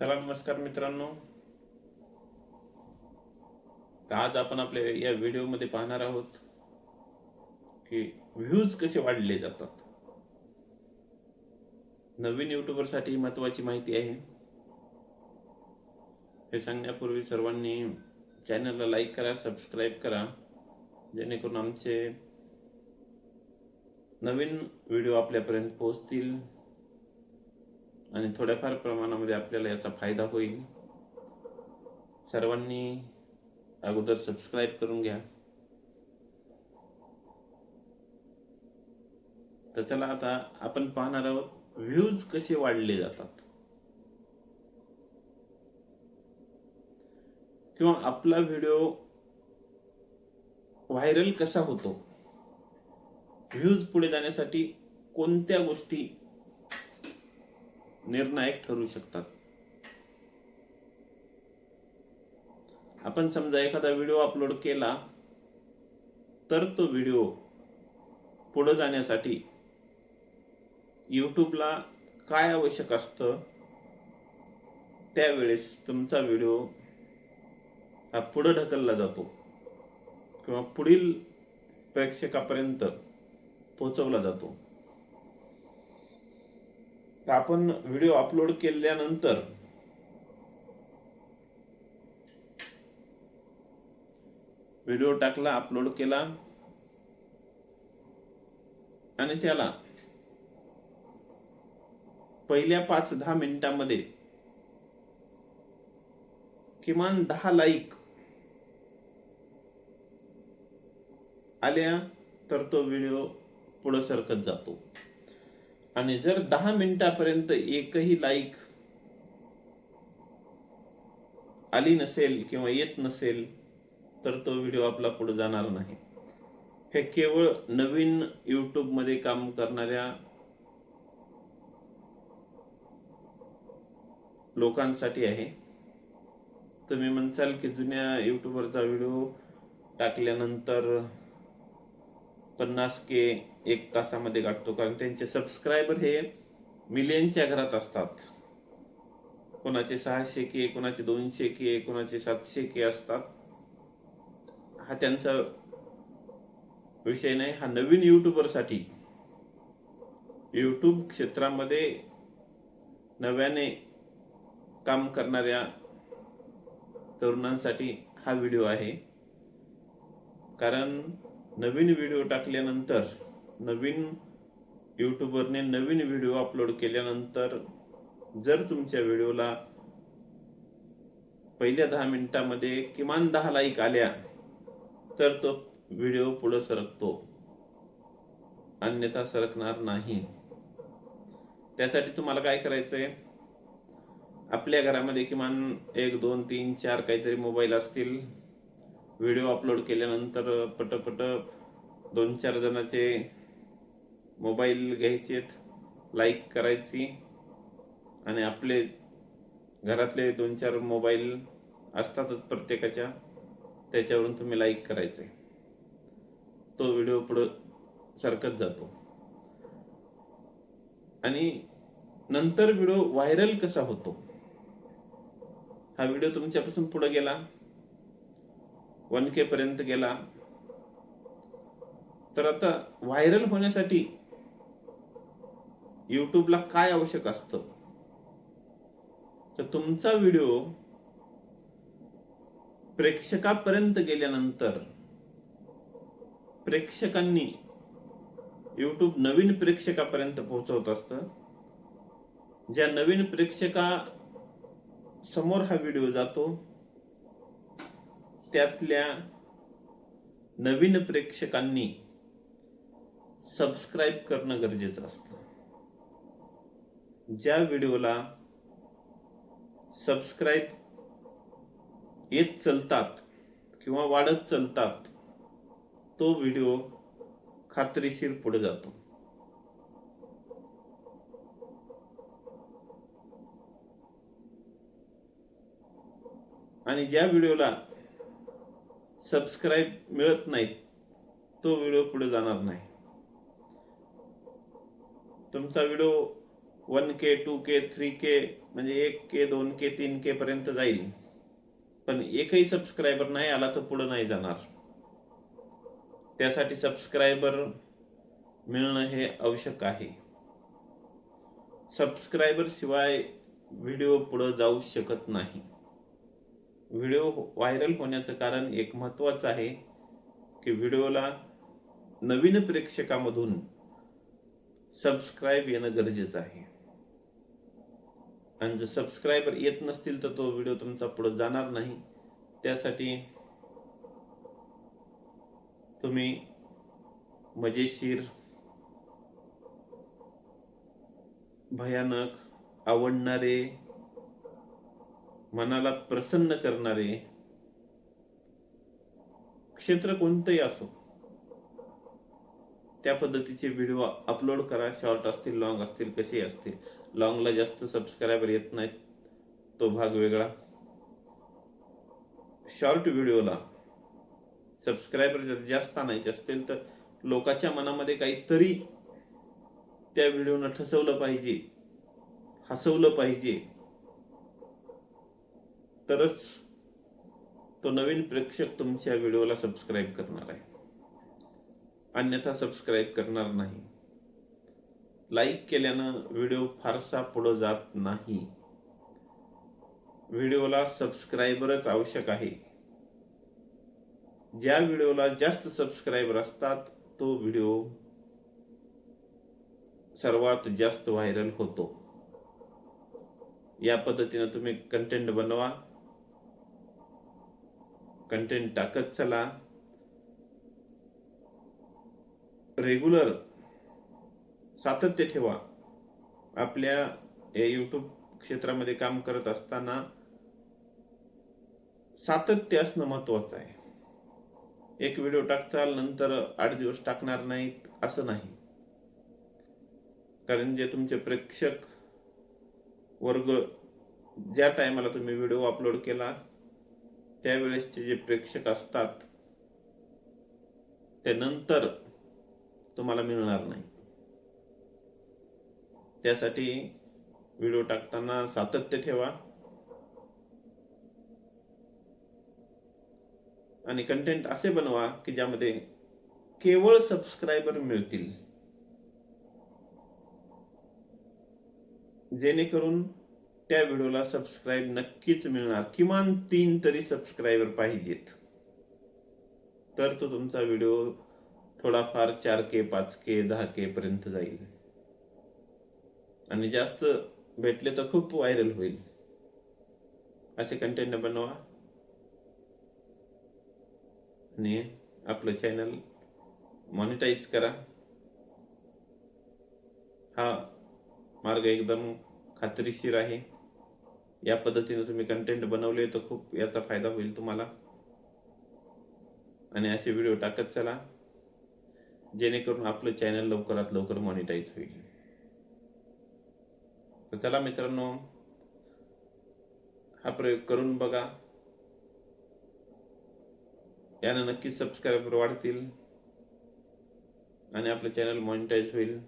चला नमस्कार मित्रांनो. तर आज आपण आपल्या या व्हिडिओमध्ये पाहणार आहोत की व्ह्यूज कसे वाढले जातात. नवीन युट्यूबरसाठी महत्वाची माहिती आहे. हे सांगण्यापूर्वी सर्वांनी चॅनलला लाईक करा सबस्क्राईब करा जेणेकरून आमचे नवीन व्हिडिओ आपल्यापर्यंत पोहोचतील. आणि थोड्याफार प्रमाणामध्ये आपल्याला याचा फायदा होईल. सर्वांनी अगोदर सबस्क्राईब करून घ्या. तर चला आता आपण पाहणार आहोत व्ह्यूज कसे वाढले जातात. किंवा आपला व्हिडिओ व्हायरल कसा होतो? व्ह्यूज पुढे जाण्यासाठी कोणत्या गोष्टी निर्णायक ठरू शकतात. आपण समजा एखादा व्हिडिओ अपलोड केला तर तो व्हिडिओ पुढे जाण्यासाठी यूट्यूबला काय आवश्यक असतं? त्यावेळेस तुमचा व्हिडिओ हा पुढे ढकलला जातो किंवा पुढील प्रेक्षकापर्यंत पोहोचवला जातो. तर आपण व्हिडिओ अपलोड केल्यानंतर व्हिडिओ टाकला अपलोड केला आणि त्याला पहिल्या पाच दहा मिनिटांमध्ये किमान दहा लाईक आल्या तर तो व्हिडिओ पुढे सरकत जातो. आणि जर दहा मिनिटापर्यंत एकही लाईक आली नसेल किंवा येत नसेल तर तो व्हिडिओ आपला पुढे जाणार नाही. हे केवळ नवीन यूट्यूबमध्ये काम करणाऱ्या लोकांसाठी आहे. तुम्ही म्हणसाल की जुन्या यूट्यूबवरचा व्हिडिओ टाकल्यानंतर पन्नास के एक तासामध्ये गाठतो कारण त्यांचे सबस्क्रायबर हे मिलियनच्या घरात असतात. कोणाचे सहाशे के कोणाचे दोनशे के कोणाचे सातशे के असतात. हा त्यांचा विषय नाही. हा नवीन युट्यूबरसाठी युट्यूब क्षेत्रामध्ये नव्याने काम करणाऱ्या तरुणांसाठी हा व्हिडिओ आहे. कारण नवीन व्हिडिओ टाकल्यानंतर नवीन यूट्यूबरने नवीन व्हिडिओ अपलोड केल्यानंतर जर तुमच्या व्हिडिओला पहिल्या दहा मिनिटामध्ये किमान दहा लाईक आल्या तर तो व्हिडिओ पुढे सरकतो. अन्यथा सरकणार नाही. त्यासाठी तुम्हाला काय करायचं आहे आपल्या घरामध्ये किमान एक दोन तीन चार काहीतरी मोबाईल असतील. व्हिडिओ अपलोड केल्यानंतर पटपट दोन चार जणाचे मोबाईल घ्यायचेत लाईक करायची आणि आपले घरातले दोन चार मोबाईल असतातच प्रत्येकाच्या त्याच्यावरून तुम्ही लाईक करायचे. तो व्हिडिओ पुढं सरकत जातो. आणि नंतर व्हिडिओ व्हायरल कसा होतो? हा व्हिडिओ तुमच्यापासून पुढे गेला. वन के पर्यंत गेला. तर आता व्हायरल होण्यासाठी यूट्यूबला काय आवश्यक असतं? तर तुमचा व्हिडिओ प्रेक्षकापर्यंत गेल्यानंतर प्रेक्षकांनी यूट्यूब नवीन प्रेक्षकापर्यंत पोहोचवत असतं. ज्या नवीन प्रेक्षका समोर हा व्हिडिओ जातो त्यातल्या नवीन प्रेक्षकांनी सबस्क्राईब करणं गरजेचं असतं. ज्या व्हिडिओला सबस्क्राईब येत चलतात किंवा वाढत चलतात तो व्हिडिओ खात्रीशीर पुढे जातो. आणि ज्या व्हिडिओला सबस्क्राईब मिळत नाहीत तो व्हिडिओ पुढे जाणार नाही. तुमचा video one K two K three K म्हणजे एक के दोन के तीन के पर्यंत जाईल. पण एकही सबस्क्रायबर नाही आला तर पुढे नाही जाणार. त्यासाठी सबस्क्रायबर मिळणं हे आवश्यक आहे. सबस्क्रायबर शिवाय व्हिडिओ पुढे जाऊ शकत नाही. व्हिडिओ व्हायरल होण्याचं कारण एक महत्वाचं आहे की व्हिडिओला नवीन प्रेक्षकामधून सबस्क्राईब येणं गरजेचं आहे. आणि जर सबस्क्रायबर येत नसतील तर तो व्हिडिओ तुमचा पुढे जाणार नाही. त्यासाठी तुम्ही मजेशीर भयानक आवडणारे मनाला प्रसन्न करणारे क्षेत्र कोणतंही असो त्या पद्धतीचे व्हिडिओ अपलोड करा. शॉर्ट असतील लॉंग असतील कसे असतील. लॉंगला जास्त सबस्क्रायबर येत नाहीत तो भाग वेगळा. शॉर्ट व्हिडिओला सबस्क्रायबर जर जास्त आणायचे असतील तर लोकांच्या मनामध्ये काहीतरी त्या व्हिडिओनं ठसवलं पाहिजे हसवलं पाहिजे. तरच तो नवीन प्रेक्षक तुमच्या व्हिडिओला सबस्क्राईब करणार आहे. अन्यथा सबस्क्राईब करणार नाही. लाईक केल्यानं व्हिडिओ फारसा पुढं जात नाही. व्हिडिओला सबस्क्रायबरच आवश्यक आहे. ज्या व्हिडिओला जास्त सबस्क्रायबर असतात तो व्हिडिओ सर्वात जास्त व्हायरल होतो. या पद्धतीनं तुम्ही कंटेंट बनवा. कंटेंट टाकत चला. रेग्युलर सातत्य ठेवा. आपल्या या यूट्यूब क्षेत्रामध्ये काम करत असताना सातत्य असणं महत्वाचं आहे. एक व्हिडिओ टाकचाल नंतर आठ दिवस टाकणार नाहीत असं नाही. कारण जे तुमचे प्रेक्षक वर्ग ज्या टायमाला तुम्ही व्हिडिओ अपलोड केला त्यावेळेसचे जे प्रेक्षक असतात ते नंतर तुम्हाला मिळणार नाही त्यासाठी व्हिडिओ टाकताना सातत्य ठेवा. आणि कंटेंट असे बनवा की ज्यामध्ये केवळ सबस्क्रायबर मिळतील. जेणेकरून त्या व्हिडिओला सबस्क्राईब नक्कीच मिळणार. किमान तीन तरी सबस्क्रायबर पाहिजेत. तर तो तुमचा व्हिडिओ थोडाफार चार के पाच के दहा के पर्यंत जाईल. आणि जास्त भेटले तर खूप व्हायरल होईल. असे कंटेंट बनवा. आणि आपलं चॅनल मॉनिटाईज करा. हा मार्ग एकदम खात्रीशीर आहे. या पद्धतीने तुम्ही कंटेंट बनवले तर खूप याचा फायदा होईल तुम्हाला. आणि असे व्हिडिओ टाकत चला. जेणेकरून आपलं चॅनल लवकरात लवकर मॉनिटाईज होईल. तर मित्रांनो हा प्रयोग करून बघा. यानं नक्कीच सबस्क्रायबर वाढतील आणि आपलं चॅनल मॉनिटाईज होईल.